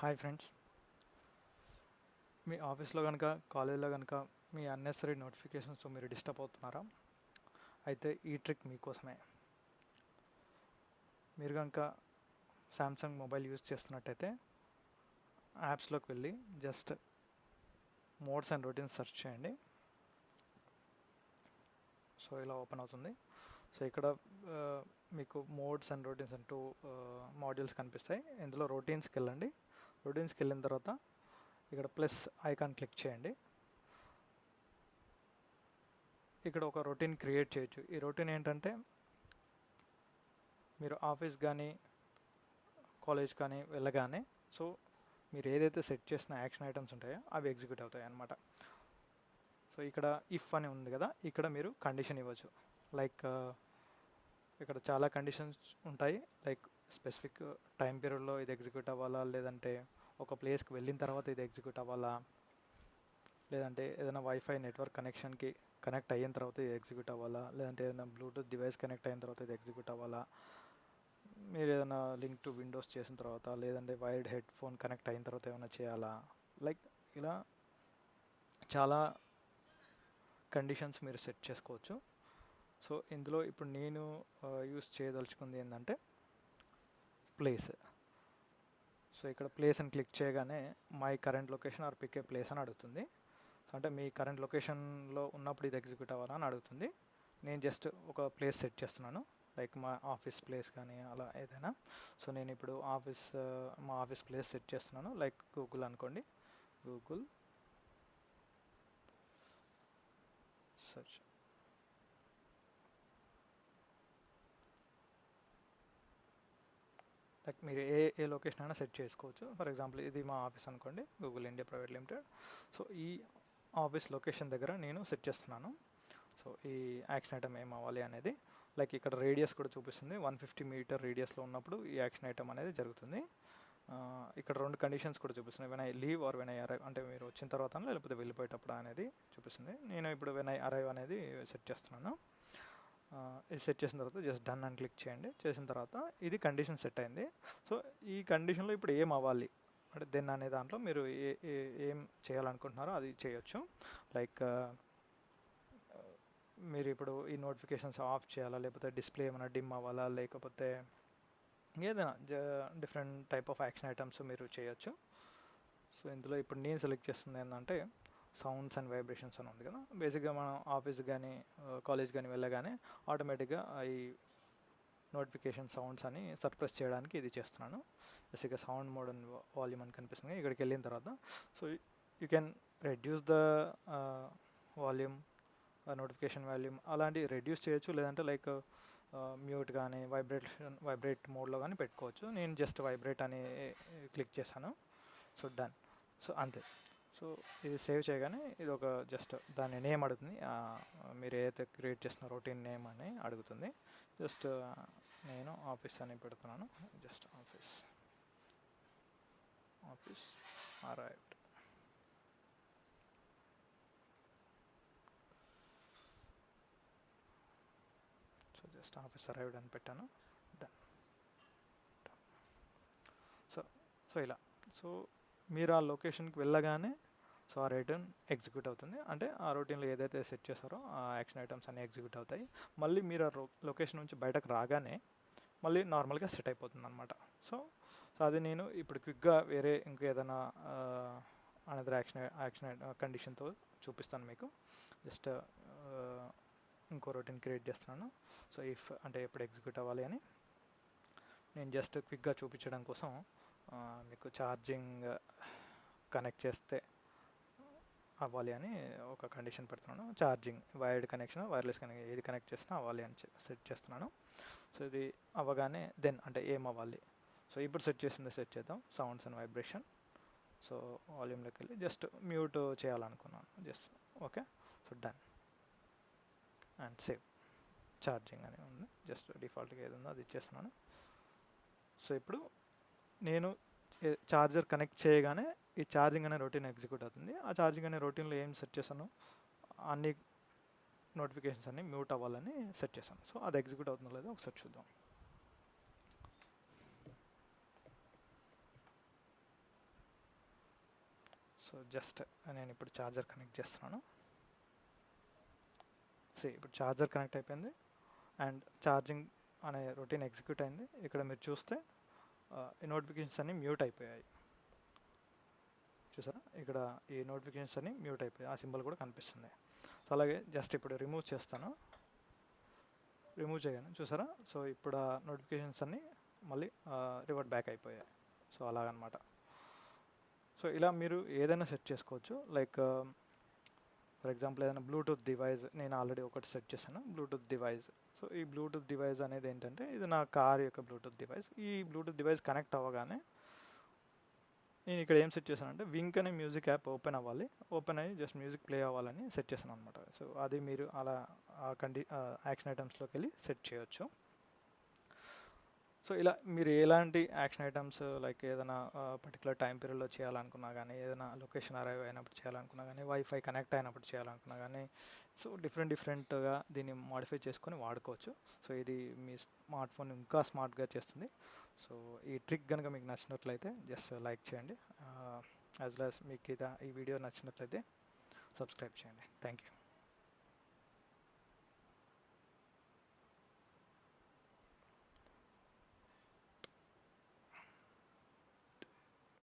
Hi friends. మీ ఆఫీస్లో కనుక కాలేజీలో కనుక మీ అన్నెసరీ నోటిఫికేషన్స్ మీరు డిస్టర్బ్ అవుతున్నారా? అయితే ఈ ట్రిక్ మీకోసమే. మీరు కనుక శాంసంగ్ మొబైల్ యూజ్ చేస్తున్నట్టయితే యాప్స్లోకి వెళ్ళి just modes and routines search చేయండి. సో ఇలా ఓపెన్ అవుతుంది. సో ఇక్కడ మీకు మోడ్స్ అండ్ రొటీన్స్ అంటూ మాడ్యూల్స్ కనిపిస్తాయి. ఇందులో రొటీన్స్కి వెళ్ళండి. రొటీన్స్కి వెళ్ళిన తర్వాత ఇక్కడ ప్లస్ ఐకాన్ క్లిక్ చేయండి. ఇక్కడ ఒక రొటీన్ క్రియేట్ చేయొచ్చు. ఈ రొటీన్ ఏంటంటే మీరు ఆఫీస్ కానీ కాలేజ్ కానీ వెళ్ళగానే సో మీరు ఏదైతే సెట్ చేసిన యాక్షన్ ఐటమ్స్ ఉంటాయో అవి ఎగ్జిక్యూట్ అవుతాయి అన్నమాట. సో ఇక్కడ ఇఫ్ అని ఉంది కదా ఇక్కడ మీరు కండిషన్ ఇవ్వచ్చు. లైక్ ఇక్కడ చాలా కండిషన్స్ ఉంటాయి. లైక్ స్పెసిఫిక్ టైం పీరియడ్లో ఇది ఎగ్జిక్యూట్ అవ్వాలా? లేదంటే ఒక ప్లేస్కి వెళ్ళిన తర్వాత ఇది ఎగ్జిక్యూట్ అవ్వాలా? లేదంటే ఏదైనా వైఫై నెట్వర్క్ కనెక్షన్కి కనెక్ట్ అయిన తర్వాత ఇది ఎగ్జిక్యూట్ అవ్వాలా? లేదంటే ఏదైనా బ్లూటూత్ డివైస్ కనెక్ట్ అయిన తర్వాత ఇది ఎగ్జిక్యూట్ అవ్వాలా? మీరు ఏదైనా లింక్ టు విండోస్ చేసిన తర్వాత లేదంటే వైర్డ్ హెడ్ ఫోన్ కనెక్ట్ అయిన తర్వాత ఏమైనా చేయాలా? లైక్ ఇలా చాలా కండిషన్స్ మీరు సెట్ చేసుకోవచ్చు. సో ఇందులో ఇప్పుడు నేను యూస్ చేయదలుచుకుంది ఏంటంటే ప్లేస్ సో ఇక్కడ ప్లేస్ అని క్లిక్ చేయగానే my current location or pick a place అని అడుగుతుంది. అంటే మీ కరెంట్ లొకేషన్లో ఉన్నప్పుడు ఇది ఎగ్జిక్యూట్ అవ్వాలా అని అడుగుతుంది. నేను జస్ట్ ఒక ప్లేస్ సెట్ చేస్తున్నాను. లైక్ మా ఆఫీస్ ప్లేస్ కానీ అలా ఏదైనా. సో నేను ఇప్పుడు ఆఫీస్ మా ఆఫీస్ ప్లేస్ సెట్ చేస్తున్నాను. లైక్ గూగుల్ అనుకోండి. గూగుల్ సెర్చ్ లైక్ మీరు ఏ ఏ లొకేషన్ అయినా సెట్ చేసుకోవచ్చు. ఫర్ ఎగ్జాంపుల్ ఇది మా ఆఫీస్ అనుకోండి Google India private limited so ఈ ఆఫీస్ లొకేషన్ దగ్గర నేను సెట్ చేస్తున్నాను. సో ఈ యాక్షన్ ఐటమ్ ఏం అవ్వాలి అనేది. లైక్ ఇక్కడ రేడియస్ కూడా చూపిస్తుంది. వన్ ఫిఫ్టీ మీటర్ రేడియస్లో ఉన్నప్పుడు ఈ యాక్షన్ ఐటమ్ అనేది జరుగుతుంది. ఇక్కడ రెండు కండిషన్స్ కూడా చూపిస్తున్నాయి. When I leave or when I arrive అంటే మీరు వచ్చిన తర్వాత లేకపోతే వెళ్ళిపోయేటప్పుడు అనేది చూపిస్తుంది. నేను ఇప్పుడు వెన్ ఐ అరైవ్ అనేది సెట్ చేస్తున్నాను. సెట్ చేసిన తర్వాత జస్ట్ డన్ అని క్లిక్ చేయండి. చేసిన తర్వాత ఇది కండిషన్ సెట్ అయింది. సో ఈ కండిషన్లో ఇప్పుడు ఏం అవ్వాలి? అంటే దెన్ అనే దాంట్లో మీరు ఏ ఏ- ఏం చేయాలనుకుంటున్నారో అది చేయొచ్చు. లైక్ మీరు ఇప్పుడు ఈ నోటిఫికేషన్స్ ఆఫ్ చేయాలా? లేకపోతే డిస్ప్లే ఏమైనా డిమ్ అవ్వాలా? లేకపోతే ఏదైనా different type of action items మీరు చేయొచ్చు. సో ఇందులో ఇప్పుడు నేను సెలెక్ట్ చేస్తుంది ఏంటంటే సౌండ్స్ అండ్ వైబ్రేషన్స్ అని ఉంది కదా. బేసిక్గా మనం ఆఫీస్ కానీ కాలేజ్ కానీ వెళ్ళగానే ఆటోమేటిక్గా ఈ నోటిఫికేషన్ సౌండ్స్ అని సర్ప్రెస్ చేయడానికి ఇది చేస్తున్నాను. బేసిక్గా సౌండ్ మోడ్ అండ్ వాల్యూమ్ అని కనిపిస్తుంది ఇక్కడికి వెళ్ళిన తర్వాత. So you can reduce the volume notification volume అలాంటివి రెడ్యూస్ చేయొచ్చు. లేదంటే లైక్ మ్యూట్ కానీ వైబ్రేషన్ వైబ్రేట్ మోడ్లో కానీ పెట్టుకోవచ్చు. నేను జస్ట్ వైబ్రేట్ అని క్లిక్ చేశాను. సో డన్ సో అంతే. సో ఇది సేవ్ చేయగానే ఇది ఒక జస్ట్ దాని నేమ్ అడుగుతుంది. మీరు ఏదైతే క్రియేట్ చేసిన రొటీన్ నేమ్ అని అడుగుతుంది. జస్ట్ నేను ఆఫీస్ అని పెడుతున్నాను. Just office. Office arrived so just office arrived అని పెట్టాను. డన్ సో సో ఇలా. సో మీరు ఆ లొకేషన్కి వెళ్ళగానే సో ఆ రిటర్న్ ఎగ్జిక్యూట్ అవుతుంది. అంటే ఆ రొటీన్లో ఏదైతే సెట్ చేశారో ఆ యాక్షన్ ఐటమ్స్ అన్నీ ఎగ్జిక్యూట్ అవుతాయి. మళ్ళీ మీరు ఆ లొకేషన్ నుంచి బయటకు రాగానే మళ్ళీ నార్మల్గా సెట్ అయిపోతుంది అనమాట సో సో అది నేను ఇప్పుడు క్విక్గా వేరే ఇంకా ఏదైనా అనదర్ యాక్షన్ యాక్షన్ కండిషన్తో చూపిస్తాను మీకు. జస్ట్ ఇంకో రొటీన్ క్రియేట్ చేస్తున్నాను. సో ఇఫ్ అంటే ఎప్పుడు ఎగ్జిక్యూట్ అవ్వాలి అని. నేను జస్ట్ క్విక్గా చూపించడం కోసం మీకు ఛార్జింగ్ కనెక్ట్ చేస్తే అవ్వాలి అని ఒక కండిషన్ పెడుతున్నాను. Charging wired connection wireless connect ఏది కనెక్ట్ చేసినా అవ్వాలి అని సెట్ చేస్తున్నాను. సో ఇది అవ్వగానే దెన్ అంటే ఏం అవ్వాలి సో ఇప్పుడు సెట్ చేసింది సెట్ చేద్దాం. Sounds and vibration. సో వాల్యూమ్లోకి వెళ్ళి జస్ట్ మ్యూట్ చేయాలనుకున్నాను. Just okay? So done. And save. Charging అని ఉంది. జస్ట్ డిఫాల్ట్గా ఏది ఉందో అది ఇచ్చేస్తున్నాను. సో ఇప్పుడు నేను ఛార్జర్ కనెక్ట్ చేయగానే ఈ ఛార్జింగ్ అనే రొటీన్ ఎగ్జిక్యూట్ అవుతుంది. ఆ ఛార్జింగ్ అనే రొటీన్లో ఏం సెట్ చేశాను? అన్ని నోటిఫికేషన్స్ అన్ని మ్యూట్ అవ్వాలని సెట్ చేశాను. సో అది ఎగ్జిక్యూట్ అవుతుందో లేదో ఒకసారి చూద్దాం. సో జస్ట్ నేను ఇప్పుడు ఛార్జర్ కనెక్ట్ చేస్తున్నాను. సో ఇప్పుడు ఛార్జర్ కనెక్ట్ అయిపోయింది. అండ్ ఛార్జింగ్ అనే రొటీన్ ఎగ్జిక్యూట్ అయింది. ఇక్కడ మీరు చూస్తే నోటిఫికేషన్స్ అన్నీ మ్యూట్ అయిపోయాయి. చూసారా? ఇక్కడ ఈ నోటిఫికేషన్స్ అన్ని మ్యూట్ అయిపోయాయి. ఆ సింబల్ కూడా కనిపిస్తుంది. సో అలాగే జస్ట్ ఇప్పుడు రిమూవ్ చేస్తాను. రిమూవ్ చేయను చూసారా? సో ఇప్పుడు ఆ నోటిఫికేషన్స్ అన్నీ మళ్ళీ రివర్ట్ బ్యాక్ అయిపోయాయి. సో అలాగనమాట. సో ఇలా మీరు ఏదైనా సెట్ చేసుకోవచ్చు. లైక్ ఫర్ ఎగ్జాంపుల్ ఏదైనా బ్లూటూత్ డివైస్ నేను ఆల్రెడీ ఒకటి సెట్ చేశాను బ్లూటూత్ డివైస్ సో ఈ బ్లూటూత్ డివైస్ అనేది ఏంటంటే ఇది నా కార్ యొక్క బ్లూటూత్ డివైస్ ఈ బ్లూటూత్ డివైస్ కనెక్ట్ అవ్వగానే నేను ఇక్కడ ఏం సెట్ చేశానంటే వింక్ అనే మ్యూజిక్ యాప్ ఓపెన్ అవ్వాలి. ఓపెన్ అయ్యి జస్ట్ మ్యూజిక్ ప్లే అవ్వాలని సెట్ చేశాను అనమాట సో అది మీరు అలా ఆ కండి యాక్షన్ ఐటమ్స్లోకి వెళ్ళి సెట్ చేయొచ్చు. సో ఇలా మీరు ఎలాంటి యాక్షన్ ఐటమ్స్ లైక్ ఏదైనా పర్టికులర్ టైం పీరియడ్లో చేయాలనుకున్నా కానీ ఏదైనా లొకేషన్ అరైవ్ అయినప్పుడు చేయాలనుకున్నా కానీ వైఫై కనెక్ట్ అయినప్పుడు చేయాలనుకున్నా కానీ సో డిఫరెంట్ డిఫరెంట్గా దీన్ని మాడిఫై చేసుకొని వాడుకోవచ్చు. సో ఇది మీ స్మార్ట్ ఫోన్ ఇంకా స్మార్ట్గా చేస్తుంది. సో ఈ ట్రిక్ కనుక మీకు నచ్చినట్లయితే జస్ట్ లైక్ చేయండి. యాజ్ వెల్ యాజ్ మీకు ఇది ఈ వీడియో నచ్చినట్లయితే సబ్స్క్రైబ్ చేయండి. Thank you